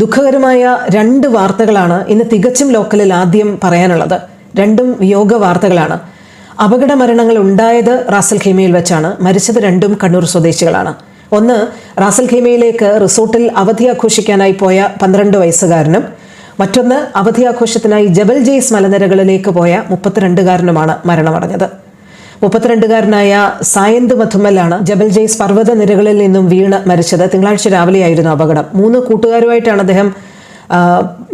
ദുഃഖകരമായ രണ്ട് വാർത്തകളാണ് ഇന്ന് തികച്ചും ലോക്കലിൽ ആദ്യം പറയാനുള്ളത്. രണ്ടും വിയോഗ വാർത്തകളാണ്. അപകട മരണങ്ങൾ ഉണ്ടായത് റാസൽ ഖീമയിൽ വെച്ചാണ്. മരിച്ചത് രണ്ടും കണ്ണൂർ സ്വദേശികളാണ്. ഒന്ന് റാസൽ ഖീമയിലേക്ക് റിസോർട്ടിൽ അവധി ആഘോഷിക്കാനായി പോയ പന്ത്രണ്ട് വയസ്സുകാരനും മറ്റൊന്ന് അവധി ആഘോഷത്തിനായി ജബൽ ജെയ്സ് മലനിരകളിലേക്ക് പോയ മുപ്പത്തിരണ്ടുകാരനുമാണ് മരണമടഞ്ഞത്. മുപ്പത്തിരണ്ടുകാരനായ സായന്ത് മധുമല്ലാണ് ജബൽ ജെയ്സ് പർവത നിരകളിൽ നിന്നും വീണ് മരിച്ചത്. തിങ്കളാഴ്ച രാവിലെയായിരുന്നു അപകടം. മൂന്ന് കൂട്ടുകാരുമായിട്ടാണ് അദ്ദേഹം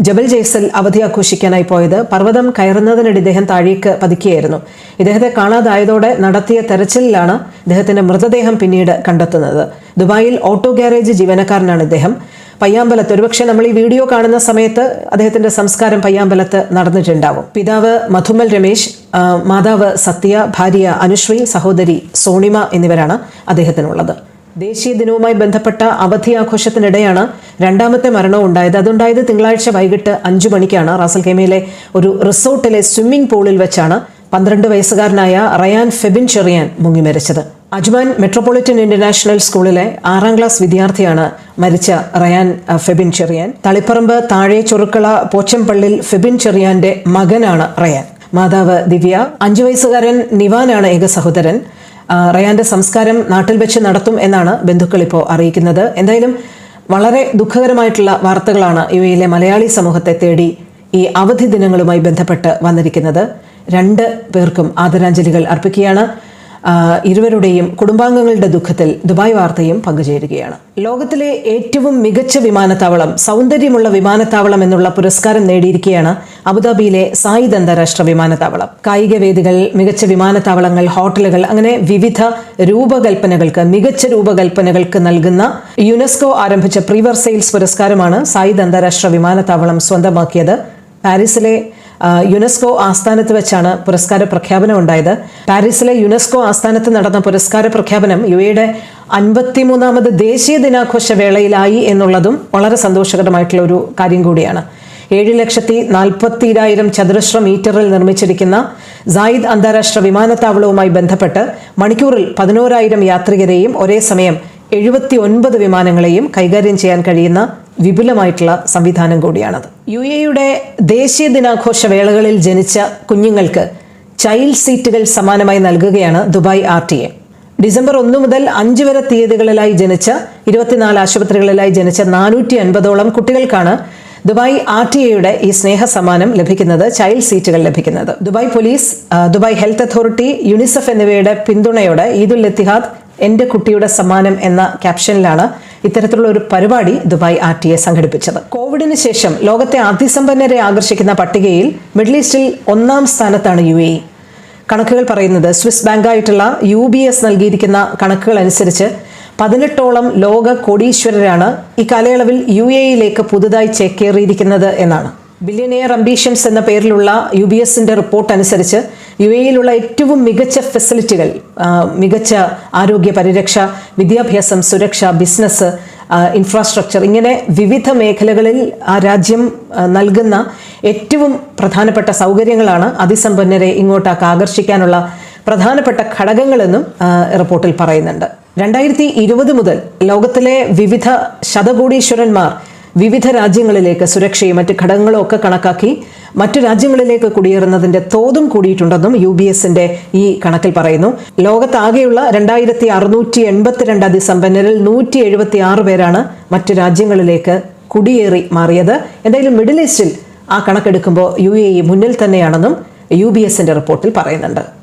ജബൽ ജെയ്സിൽ അവധി ആഘോഷിക്കാനായി പോയത്. പർവതം കയറുന്നതിനിടെ ഇദ്ദേഹം താഴേക്ക് പതിക്കുകയായിരുന്നു ഇദ്ദേഹത്തെ കാണാതായതോടെ നടത്തിയ തെരച്ചിലിലാണ് ഇദ്ദേഹത്തിന്റെ മൃതദേഹം പിന്നീട് കണ്ടെത്തുന്നത്. ദുബായിൽ ഓട്ടോ ഗ്യാരേജ് ജീവനക്കാരനാണ് ഇദ്ദേഹം. പയ്യാമ്പലത്ത്. ഒരുപക്ഷെ നമ്മൾ ഈ വീഡിയോ കാണുന്ന സമയത്ത് അദ്ദേഹത്തിന്റെ സംസ്കാരം പയ്യാമ്പലത്ത് നടന്നിട്ടുണ്ടാവും. പിതാവ് മധുമൽ രമേശ് മാതാവ് സത്യ ഭാര്യ അനുശ്രീ സഹോദരി സോണിമ എന്നിവരാണ് അദ്ദേഹത്തിനുള്ളത്. ദേശീയ ദിനവുമായി ബന്ധപ്പെട്ട അവധി ആഘോഷത്തിനിടെയാണ് രണ്ടാമത്തെ മരണവും ഉണ്ടായത്. അതുണ്ടായത് തിങ്കളാഴ്ച വൈകിട്ട് അഞ്ചു മണിക്കാണ്. റാസൽ ഒരു റിസോർട്ടിലെ സ്വിമ്മിംഗ് പൂളിൽ വെച്ചാണ് പന്ത്രണ്ട് വയസ്സുകാരനായ റയാൻ ഫെബിൻ ചെറിയാൻ മുങ്ങി മരിച്ചത് അജ്മാൻ മെട്രോപൊളിറ്റൻ ഇന്റർനാഷണൽ സ്കൂളിലെ ആറാം ക്ലാസ് വിദ്യാർത്ഥിയാണ് മരിച്ച റയാൻ ഫെബിൻ ചെറിയാൻ. തളിപ്പറമ്പ് താഴെ ചൊറുക്കള പോച്ചംപള്ളിൽ ഫെബിൻ ചെറിയാന്റെ മകനാണ് റയാൻ. മാതാവ് ദിവ്യ അഞ്ചു വയസ്സുകാരൻ നിവാനാണ് ഏക സഹോദരൻ. റയാന്റെ സംസ്കാരം നാട്ടിൽ വെച്ച് നടത്തും എന്നാണ് ബന്ധുക്കൾ ഇപ്പോൾ അറിയിക്കുന്നത്. എന്തായാലും വളരെ ദുഃഖകരമായിട്ടുള്ള വാർത്തകളാണ് യു എയിലെ മലയാളി സമൂഹത്തെ തേടി ഈ അവധി ദിനങ്ങളുമായി ബന്ധപ്പെട്ട് വന്നിരിക്കുന്നത്. രണ്ട് പേർക്കും ആദരാഞ്ജലികൾ അർപ്പിക്കുകയാണ്. ഇരുവരുടെയും കുടുംബാംഗങ്ങളുടെ ദുഃഖത്തിൽ ദുബായ് വാർത്തയും പങ്കുചേരുകയാണ്. ലോകത്തിലെ ഏറ്റവും മികച്ച വിമാനത്താവളം സൗന്ദര്യമുള്ള വിമാനത്താവളം എന്നുള്ള പുരസ്കാരം നേടിയിരിക്കുകയാണ് അബുദാബിയിലെ സായിദ് അന്താരാഷ്ട്ര വിമാനത്താവളം. കായിക വേദികൾ മികച്ച വിമാനത്താവളങ്ങൾ ഹോട്ടലുകൾ അങ്ങനെ വിവിധ രൂപകൽപ്പനകൾക്ക് മികച്ച രൂപകൽപ്പനകൾക്ക് നൽകുന്ന യുനെസ്കോ ആരംഭിച്ച പ്രീവർ സെയിൽസ് പുരസ്കാരമാണ് സായിദ് അന്താരാഷ്ട്ര വിമാനത്താവളം സ്വന്തമാക്കിയത്. പാരീസിലെ യുനെസ്കോ ആസ്ഥാനത്ത് വെച്ചാണ് പുരസ്കാര പ്രഖ്യാപനം ഉണ്ടായത്. പാരീസിലെ യുനെസ്കോ ആസ്ഥാനത്ത് നടന്ന പുരസ്കാര പ്രഖ്യാപനം യു എയുടെ അൻപത്തിമൂന്നാമത് ദേശീയ ദിനാഘോഷ വേളയിലായി എന്നുള്ളതും വളരെ സന്തോഷകരമായിട്ടുള്ള ഒരു കാര്യം കൂടിയാണ്. ഏഴ് ലക്ഷത്തി നാൽപ്പത്തിരായിരം ചതുരശ്ര മീറ്ററിൽ നിർമ്മിച്ചിരിക്കുന്ന സായിദ് അന്താരാഷ്ട്ര വിമാനത്താവളവുമായി ബന്ധപ്പെട്ട് മണിക്കൂറിൽ പതിനോരായിരം യാത്രികരെയും ഒരേ സമയം എഴുപത്തി ഒൻപത് വിമാനങ്ങളെയും കൈകാര്യം ചെയ്യാൻ കഴിയുന്ന വിപുലമായിട്ടുള്ള സംവിധാനം കൂടിയാണത്. യു എയുടെ ദേശീയ ദിനാഘോഷ വേളകളിൽ ജനിച്ച കുഞ്ഞുങ്ങൾക്ക് ചൈൽഡ് സീറ്റുകൾ സമാനമായി നൽകുകയാണ് Dubai R T A. December ഒന്ന് മുതൽ അഞ്ച് വരെ തീയതികളിലായി ജനിച്ച ഇരുപത്തിനാല് ആശുപത്രികളിലായി ജനിച്ച നാനൂറ്റി അൻപതോളം കുട്ടികൾക്കാണ് ദുബായ് ആർ ടി എയുടെ ഈ സ്നേഹ സമ്മാനം ലഭിക്കുന്നത് ചൈൽഡ് സീറ്റുകൾ ലഭിക്കുന്നത്. Dubai police Dubai health authority UNICEF എന്നിവയുടെ പിന്തുണയോടെ ഈദുൽ ഇത്തിഹാദ് എന്റെ കുട്ടിയുടെ സമ്മാനം എന്ന ക്യാപ്ഷനിലാണ് ഇത്തരത്തിലുള്ള ഒരു പരിപാടി ദുബായ് ആർ ടി എ സംഘടിപ്പിച്ചത്. കോവിഡിന് ശേഷം ലോകത്തെ അതിസമ്പന്നരെ ആകർഷിക്കുന്ന പട്ടികയിൽ മിഡിൽ ഈസ്റ്റിൽ ഒന്നാം സ്ഥാനത്താണ് യു എ കണക്കുകൾ പറയുന്നത് സ്വിസ് ബാങ്കായിട്ടുള്ള യു ബി എസ് നൽകിയിരിക്കുന്ന കണക്കുകൾ അനുസരിച്ച് പതിനെട്ടോളം ലോക കോടീശ്വരരാണ് ഈ കാലയളവിൽ യു എയിലേക്ക് പുതുതായി ചേക്കേറിയിരിക്കുന്നത് എന്നാണ്. ബില്യണിയർ അംബീഷൻസ് എന്ന പേരിലുള്ള യു ബി എസിന്റെ റിപ്പോർട്ട് അനുസരിച്ച് യു എയിലുള്ള ഏറ്റവും മികച്ച ഫെസിലിറ്റികൾ മികച്ച ആരോഗ്യ പരിരക്ഷ വിദ്യാഭ്യാസം സുരക്ഷ ബിസിനസ് ഇൻഫ്രാസ്ട്രക്ചർ ഇങ്ങനെ വിവിധ മേഖലകളിൽ ആ രാജ്യം നൽകുന്ന ഏറ്റവും പ്രധാനപ്പെട്ട സൗകര്യങ്ങളാണ് അതിസമ്പന്നരെ ഇങ്ങോട്ടേക്ക് ആകർഷിക്കാനുള്ള പ്രധാനപ്പെട്ട ഘടകങ്ങളെന്നും റിപ്പോർട്ടിൽ പറയുന്നുണ്ട്. രണ്ടായിരത്തി ഇരുപത് മുതൽ ലോകത്തിലെ വിവിധ ശതകോടീശ്വരന്മാർ വിവിധ രാജ്യങ്ങളിലേക്ക് സുരക്ഷയും മറ്റ് ഘടകങ്ങളും ഒക്കെ കണക്കാക്കി മറ്റു രാജ്യങ്ങളിലേക്ക് കുടിയേറുന്നതിന്റെ തോതും കൂടിയിട്ടുണ്ടെന്നും യു ബി എസിന്റെ ഈ കണക്കിൽ പറയുന്നു. ലോകത്താകെയുള്ള രണ്ടായിരത്തി അറുന്നൂറ്റി എൺപത്തിരണ്ട് അതിസമ്പന്നരിൽ നൂറ്റി എഴുപത്തി ആറ് പേരാണ് മറ്റു രാജ്യങ്ങളിലേക്ക് കുടിയേറി മാറിയത്. എന്തായാലും മിഡിൽ ഈസ്റ്റിൽ ആ കണക്കെടുക്കുമ്പോൾ യു എ ഇ മുന്നിൽ തന്നെയാണെന്നും യു ബി എസിന്റെ റിപ്പോർട്ടിൽ പറയുന്നുണ്ട്.